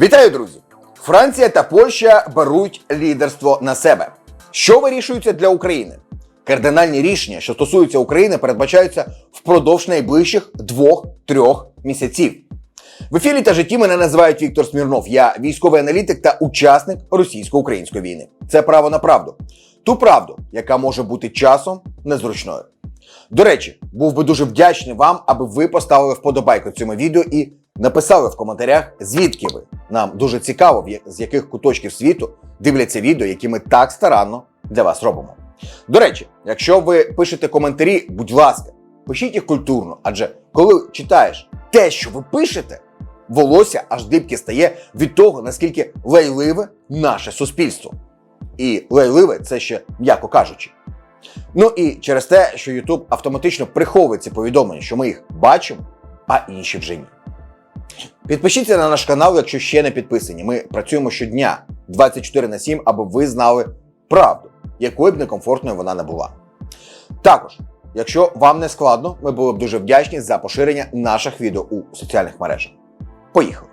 Вітаю, друзі! Франція та Польща беруть лідерство на себе. Що вирішується для України? Кардинальні рішення, що стосуються України, передбачаються впродовж найближчих двох-трьох місяців. В ефірі та житті мене називають Віктор Смірнов. Я військовий аналітик та учасник російсько-української війни. Це право на правду. Ту правду, яка може бути часом незручною. До речі, був би дуже вдячний вам, аби ви поставили вподобайку цьому відео і написали в коментарях, звідки ви. Нам дуже цікаво, з яких куточків світу дивляться відео, які ми так старанно для вас робимо. До речі, якщо ви пишете коментарі, будь ласка, пишіть їх культурно, адже коли читаєш те, що ви пишете, волосся аж дибки стає від того, наскільки лайливе наше суспільство. І лайливе це ще м'яко кажучи. Ну і через те, що YouTube автоматично приховує ці повідомлення, що ми їх бачимо, а інші вже ні. Підпишіться на наш канал, якщо ще не підписані. Ми працюємо щодня 24 на 7, аби ви знали правду, якою б некомфортною вона не була. Також, якщо вам не складно, ми були б дуже вдячні за поширення наших відео у соціальних мережах. Поїхали!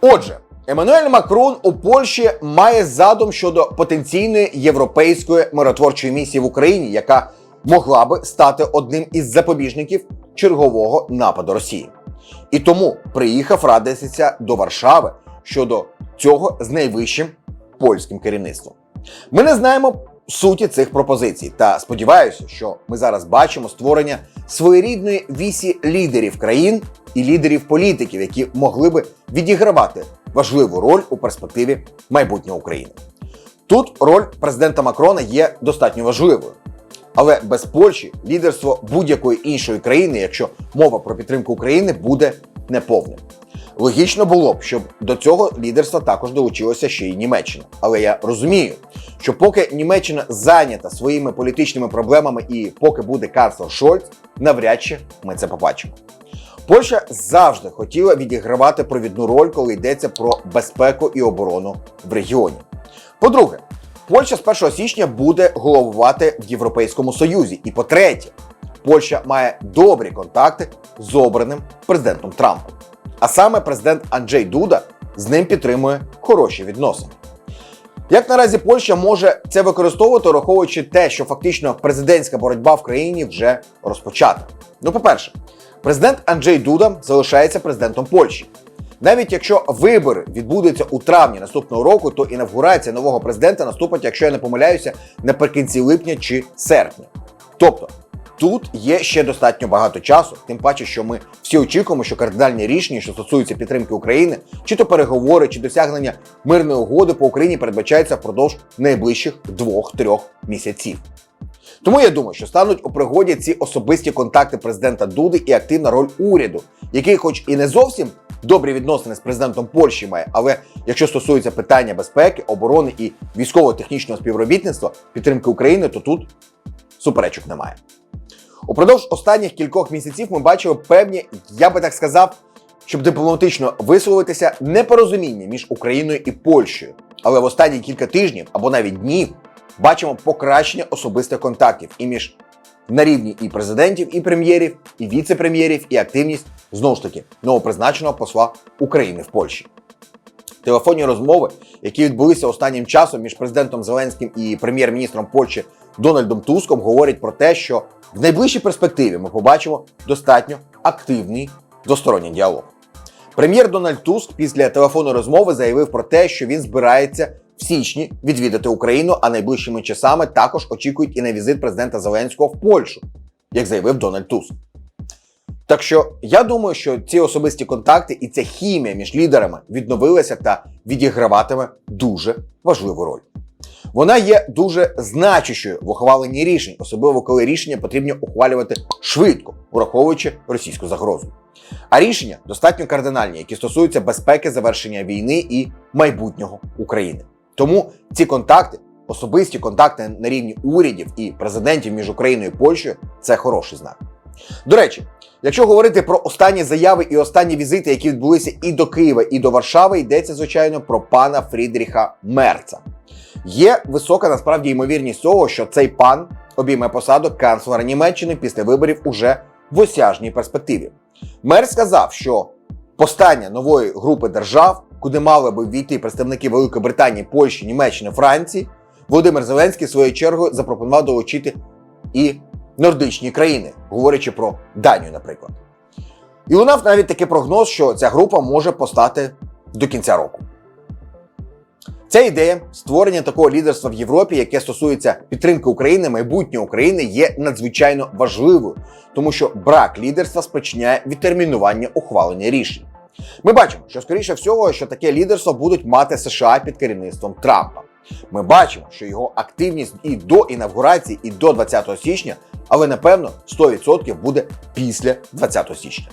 Отже, Еммануель Макрон у Польщі має задум щодо потенційної європейської миротворчої місії в Україні, яка могла би стати одним із запобіжників чергового нападу Росії. І тому приїхав радитися до Варшави щодо цього з найвищим польським керівництвом. Ми не знаємо суті цих пропозицій, та сподіваюся, що ми зараз бачимо створення своєрідної вісі лідерів країн і лідерів політиків, які могли би відігравати важливу роль у перспективі майбутнього України. Тут роль президента Макрона є достатньо важливою. Але без Польщі лідерство будь-якої іншої країни, якщо мова про підтримку України, буде неповним. Логічно було б, щоб до цього лідерства також долучилася ще й Німеччина. Але я розумію, що поки Німеччина зайнята своїми політичними проблемами і поки буде канцлер Шольц, навряд чи ми це побачимо. Польща завжди хотіла відігравати провідну роль, коли йдеться про безпеку і оборону в регіоні. По-друге, Польща з 1 січня буде головувати в Європейському Союзі. І по-третє, Польща має добрі контакти з обраним президентом Трампом. А саме президент Анджей Дуда з ним підтримує хороші відносини. Як наразі Польща може це використовувати, враховуючи те, що фактично президентська боротьба в країні вже розпочата? Ну, по-перше, президент Анджей Дуда залишається президентом Польщі. Навіть якщо вибори відбудуться у травні наступного року, то інавгурація нового президента наступить, якщо я не помиляюся, наприкінці липня чи серпня. Тобто тут є ще достатньо багато часу, тим паче, що ми всі очікуємо, що кардинальні рішення, що стосуються підтримки України, чи то переговори, чи досягнення мирної угоди по Україні передбачаються впродовж найближчих двох-трьох місяців. Тому я думаю, що стануть у пригоді ці особисті контакти президента Дуди і активна роль уряду, який, хоч і не зовсім добрі відносини з президентом Польщі має, але якщо стосується питання безпеки, оборони і військово-технічного співробітництва, підтримки України, то тут суперечок немає. Упродовж останніх кількох місяців ми бачили певні, я би так сказав, щоб дипломатично висловитися, непорозуміння між Україною і Польщею. Але в останні кілька тижнів або навіть днів бачимо покращення особистих контактів і між на рівні і президентів, і прем'єрів, і віце-прем'єрів, і активність знову ж таки новопризначеного посла України в Польщі. Телефонні розмови, які відбулися останнім часом між президентом Зеленським і прем'єр-міністром Польщі Дональдом Туском, говорять про те, що в найближчій перспективі ми побачимо достатньо активний двосторонній діалог. Прем'єр Дональд Туск після телефонної розмови заявив про те, що він збирається в січні відвідати Україну, а найближчими часами також очікують і на візит президента Зеленського в Польщу, як заявив Дональд Туск. Так що я думаю, що ці особисті контакти і ця хімія між лідерами відновилася та відіграватиме дуже важливу роль. Вона є дуже значущою в ухваленні рішень, особливо коли рішення потрібно ухвалювати швидко, враховуючи російську загрозу. А рішення достатньо кардинальні, які стосуються безпеки завершення війни і майбутнього України. Тому ці контакти, особисті контакти на рівні урядів і президентів між Україною і Польщею це хороший знак. До речі, якщо говорити про останні заяви і останні візити, які відбулися і до Києва, і до Варшави, йдеться звичайно про пана Фрідріха Мерца. Є висока насправді ймовірність того, що цей пан обійме посаду канцлера Німеччини після виборів уже в осяжній перспективі. Мер сказав, що постання нової групи держав, куди мали би війти представники Великої Британії, Польщі, Німеччини, Франції, Володимир Зеленський своєю чергою запропонував долучити і нордичні країни, говорячи про Данію, наприклад. І лунав навіть такий прогноз, що ця група може постати до кінця року. Ця ідея створення такого лідерства в Європі, яке стосується підтримки України, майбутнього України, є надзвичайно важливою, тому що брак лідерства спричиняє відтермінування ухвалення рішень. Ми бачимо, що скоріше всього, що таке лідерство будуть мати США під керівництвом Трампа. Ми бачимо, що його активність і до інавгурації, і до 20 січня, але напевно 100% буде після 20 січня.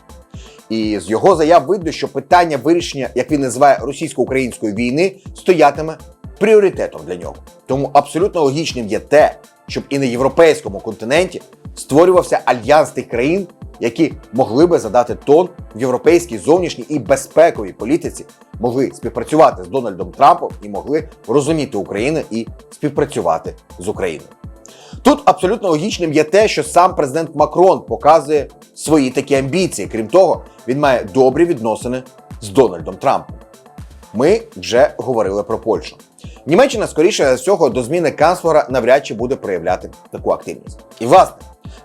І з його заяв видно, що питання вирішення, як він називає російсько-української війни, стоятиме пріоритетом для нього. Тому абсолютно логічним є те, щоб і на європейському континенті створювався альянс тих країн, які могли би задати тон в європейській зовнішній і безпековій політиці, могли співпрацювати з Дональдом Трампом і могли розуміти Україну і співпрацювати з Україною. Тут абсолютно логічним є те, що сам президент Макрон показує свої такі амбіції. Крім того, він має добрі відносини з Дональдом Трампом. Ми вже говорили про Польщу. Німеччина, скоріше за всього, до зміни канцлера навряд чи буде проявляти таку активність. І власне,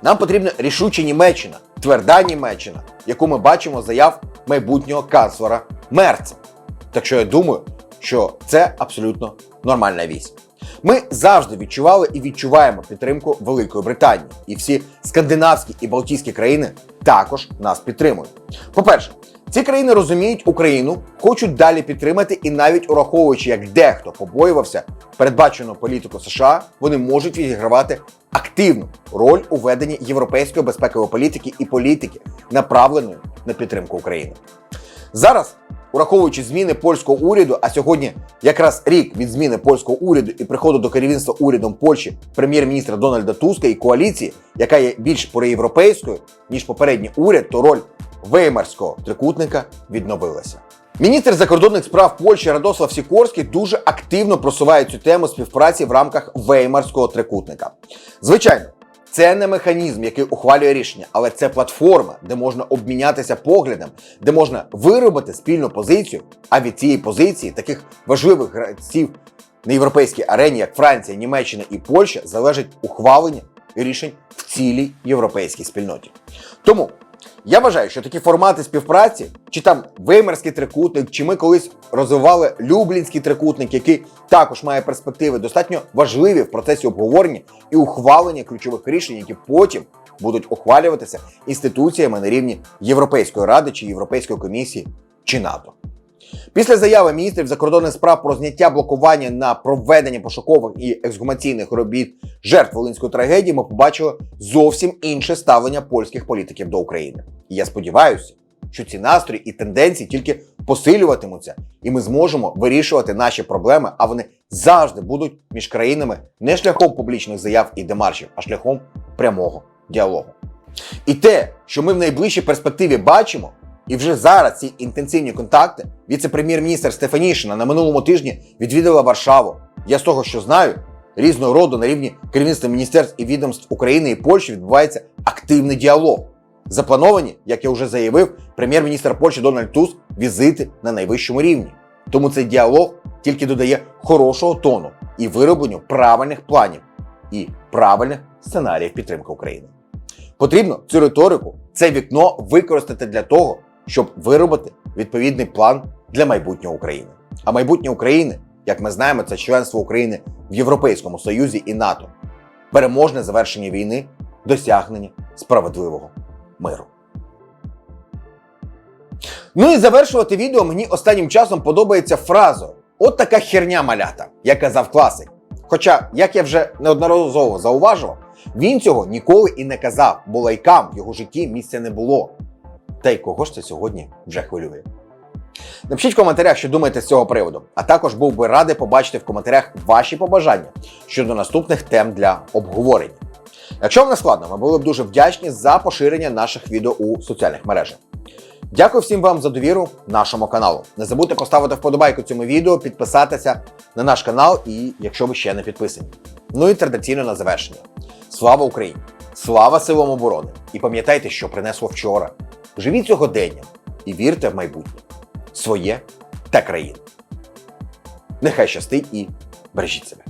нам потрібна рішуча Німеччина, тверда Німеччина, яку ми бачимо заяв майбутнього канцлера Мерца. Так що я думаю, що це абсолютно нормальна вісь. Ми завжди відчували і відчуваємо підтримку Великої Британії, і всі скандинавські і балтійські країни також нас підтримують. По-перше, ці країни розуміють Україну, хочуть далі підтримати, і навіть ураховуючи, як дехто побоювався передбачену політику США, вони можуть відігравати активну роль у веденні європейської безпекової політики і політики, направленої на підтримку України. Зараз, ураховуючи зміни польського уряду, а сьогодні якраз рік від зміни польського уряду і приходу до керівництва урядом Польщі прем'єр-міністра Дональда Туска і коаліції, яка є більш проєвропейською ніж попередній уряд, то роль веймарського трикутника відновилася. Міністр закордонних справ Польщі Радослав Сікорський дуже активно просуває цю тему співпраці в рамках веймарського трикутника. Звичайно, це не механізм, який ухвалює рішення, але це платформа, де можна обмінятися поглядом, де можна виробити спільну позицію. А від цієї позиції таких важливих гравців на європейській арені, як Франція, Німеччина і Польща, залежить ухвалення рішень в цілій європейській спільноті. Тому я вважаю, що такі формати співпраці, чи там веймерський трикутник, чи ми колись розвивали Люблінський трикутник, який також має перспективи, достатньо важливі в процесі обговорення і ухвалення ключових рішень, які потім будуть ухвалюватися інституціями на рівні Європейської ради чи Європейської комісії чи НАТО. Після заяви міністрів закордонних справ про зняття блокування на проведення пошукових і ексгумаційних робіт жертв волинської трагедії, ми побачили зовсім інше ставлення польських політиків до України. І я сподіваюся, що ці настрої і тенденції тільки посилюватимуться, і ми зможемо вирішувати наші проблеми, а вони завжди будуть між країнами не шляхом публічних заяв і демаршів, а шляхом прямого діалогу. І те, що ми в найближчій перспективі бачимо, і вже зараз ці інтенсивні контакти віце-прем'єр-міністр Стефанішина на минулому тижні відвідала Варшаву. Я з того, що знаю, різного роду на рівні керівництва міністерств і відомств України і Польщі відбувається активний діалог. Заплановані, як я вже заявив, прем'єр-міністр Польщі Дональд Туск візити на найвищому рівні. Тому цей діалог тільки додає хорошого тону і виробленню правильних планів і правильних сценаріїв підтримки України. Потрібно цю риторику, це вікно використати для того, щоб виробити відповідний план для майбутнього України. А майбутнє України, як ми знаємо, це членство України в Європейському Союзі і НАТО, переможне завершення війни, досягнення справедливого миру. Ну і завершувати відео мені останнім часом подобається фразою От така херня малята, як казав класик. Хоча, як я вже неодноразово зауважував, він цього ніколи і не казав, бо лайкам в його житті місця не було. Та й кого ж це сьогодні вже хвилює? Напишіть в коментарях, що думаєте з цього приводу. А також був би радий побачити в коментарях ваші побажання щодо наступних тем для обговорення. Якщо вам не складно, ми були б дуже вдячні за поширення наших відео у соціальних мережах. Дякую всім вам за довіру нашому каналу. Не забудьте поставити вподобайку цьому відео, підписатися на наш канал і якщо ви ще не підписані. Ну і традиційно на завершення. Слава Україні! Слава силам оборони! І пам'ятайте, що принесло вчора. Живіть сьогоденням, і вірте в майбутнє своє та країну. Нехай щастить і бережіть себе.